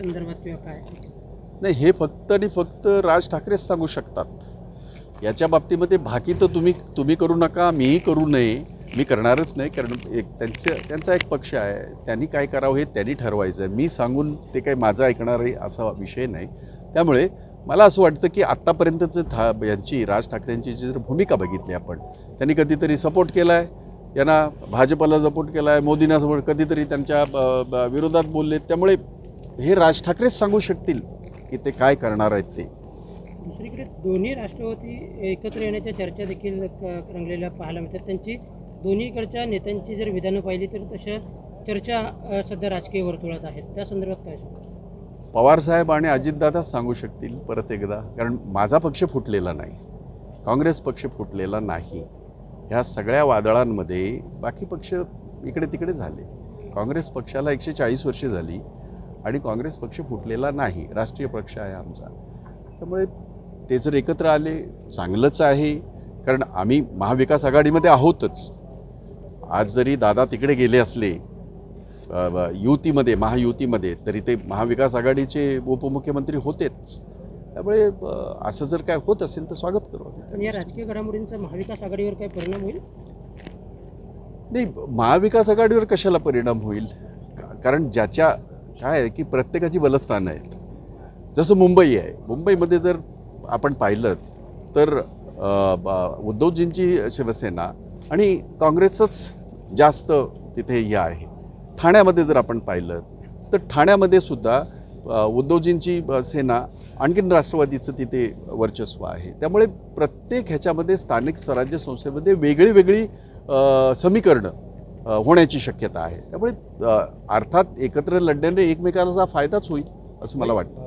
संदर्भात किंवा काय? नाही हे फक्त आणि फक्त राज ठाकरेच सांगू शकतात. याच्या बाबतीमध्ये बाकी तर तुम्ही तुम्ही करू नका मीही करू नये. मी करणारच नाही कारण एक त्यांचं त्यांचा एक पक्ष आहे. त्यांनी काय करावं हे त्यांनी ठरवायचं आहे. मी सांगून ते काही माझं ऐकणार आहे असा विषय नाही. त्यामुळे मला असं वाटतं की आत्तापर्यंतचं ठा यांची राज ठाकरेंची जी जर भूमिका बघितली आपण त्यांनी कधीतरी सपोर्ट केला आहे यांना भाजपला सपोर्ट केला आहे मोदींना सपोर्ट कधीतरी त्यांच्या ब- ब- विरोधात बोलले त्यामुळे हे राज ठाकरेच सांगू शकतील की ते काय करणार आहेत ते? दुसरीकडे दोन्ही राष्ट्रवादी एकत्र येण्याच्या चर्चा देखील रंगलेल्या पाहायला मिळतात. त्यांची दोन्हीकडच्या नेत्यांची जर विधानं पाहिली तर तशा चर्चा सध्या राजकीय वर्तुळात आहेत. त्या संदर्भात काय? पवारसाहेब आणि अजितदादाच सांगू शकतील परत एकदा कारण माझा पक्ष फुटलेला नाही. काँग्रेस पक्ष फुटलेला नाही. ह्या सगळ्या वादळांमध्ये बाकी पक्ष इकडे तिकडे झाले. काँग्रेस पक्षाला एकशे चाळीस वर्षे झाली. आणि काँग्रेस पक्ष फुटलेला नाही राष्ट्रीय पक्ष आहे आमचा. त्यामुळे ते जर एकत्र आले चांगलंच आहे कारण आम्ही महाविकास आघाडीमध्ये आहोतच. आज जरी दादा तिकडे गेले असले युतीमध्ये महायुतीमध्ये तरी ते महाविकास आघाडीचे उपमुख्यमंत्री होतेच. त्यामुळे असं जर काय होत असेल तर स्वागत करू या. राजकीय घडामोडींचा महाविकास आघाडीवर काय परिणाम होईल? नाही महाविकास आघाडीवर कशाला परिणाम होईल? कारण ज्याच्या काय आहे की प्रत्येकाची बलस्थानं आहेत जसं मुंबई आहे. मुंबईमध्ये जर आपण पाहिलं तर उद्धवजींची शिवसेना आणि काँग्रेसच जास्त तिथे हे आहे. ठाण्यामध्ये जर आपण पाहिलं तर ठाण्यामध्ये सुद्धा उद्धवजींची सेना आणखीन राष्ट्रवादीचं तिथे वर्चस्व आहे. त्यामुळे प्रत्येक ह्याच्यामध्ये स्थानिक स्वराज्य संस्थेमध्ये वेगळी वेगळी समीकरणं होण्याची शक्यता आहे. त्यामुळे अर्थात एकत्र लढण्याने एकमेकांचा फायदाच होईल असं मला वाटतं.